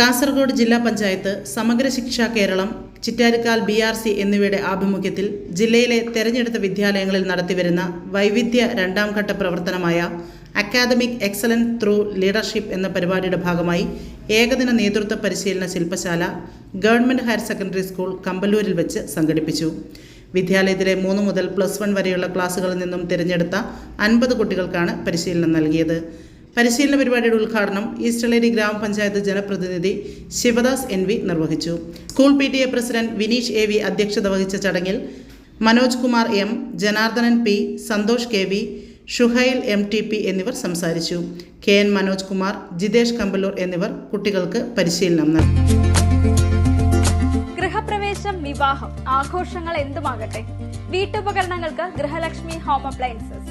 കാസർഗോഡ് ജില്ലാ panchayat Samagra Shiksha Keralam Chittarikkal B R C എന്നിവയുടെ ആഭിമുഖ്യത്തിൽ ജില്ലയിലെ തെരഞ്ഞെടുത്ത വിദ്യാലയങ്ങളിൽ നടത്തിവരുന്ന വൈവിധ്യ രണ്ടാം ഘട്ട പ്രവർത്തനമായ അക്കാദമിക് എക്സലൻസ് ത്രൂ ലീഡർഷിപ്പ് എന്ന പരിപാടിയുടെ ഭാഗമായി ഏകദിന നേതൃത്വ പരിശീലന ശില്പശാല ഗവൺമെന്റ് ഹയർ സെക്കൻഡറി സ്കൂൾ കമ്പല്ലൂരിൽ വെച്ച് സംഘടിപ്പിച്ചു. വിദ്യാലയത്തിലെ മൂന്ന് മുതൽ പ്ലസ് വൺ വരെയുള്ള ക്ലാസ്സുകളിൽ നിന്നും തിരഞ്ഞെടുത്ത അൻപത് കുട്ടികൾക്കാണ് പരിശീലനം നൽകിയത്. പരിശീലന പരിപാടിയുടെ ഉദ്ഘാടനം ഈസ്റ്റലേരി ഗ്രാമപഞ്ചായത്ത് ജനപ്രതിനിധി ശിവദാസ് എൻ വി നിർവഹിച്ചു. School P T A president Vineesh A V അധ്യക്ഷത വഹിച്ച ചടങ്ങിൽ Manoj Kumar M Janardhanan P Santhosh K V Shuhail M T P എന്നിവർ സംസാരിച്ചു. കെ എൻ മനോജ് കുമാർ ജിതേഷ് കമ്പല്ലൂർ എന്നിവർ കുട്ടികൾക്ക് പരിശീലനം നൽകി. ഗൃഹപ്രവേശം വിവാഹം ആഘോഷങ്ങൾ എന്തുമാകട്ടെ? വീട്ടുപകരണങ്ങൾക്ക് Grihalakshmi home appliances.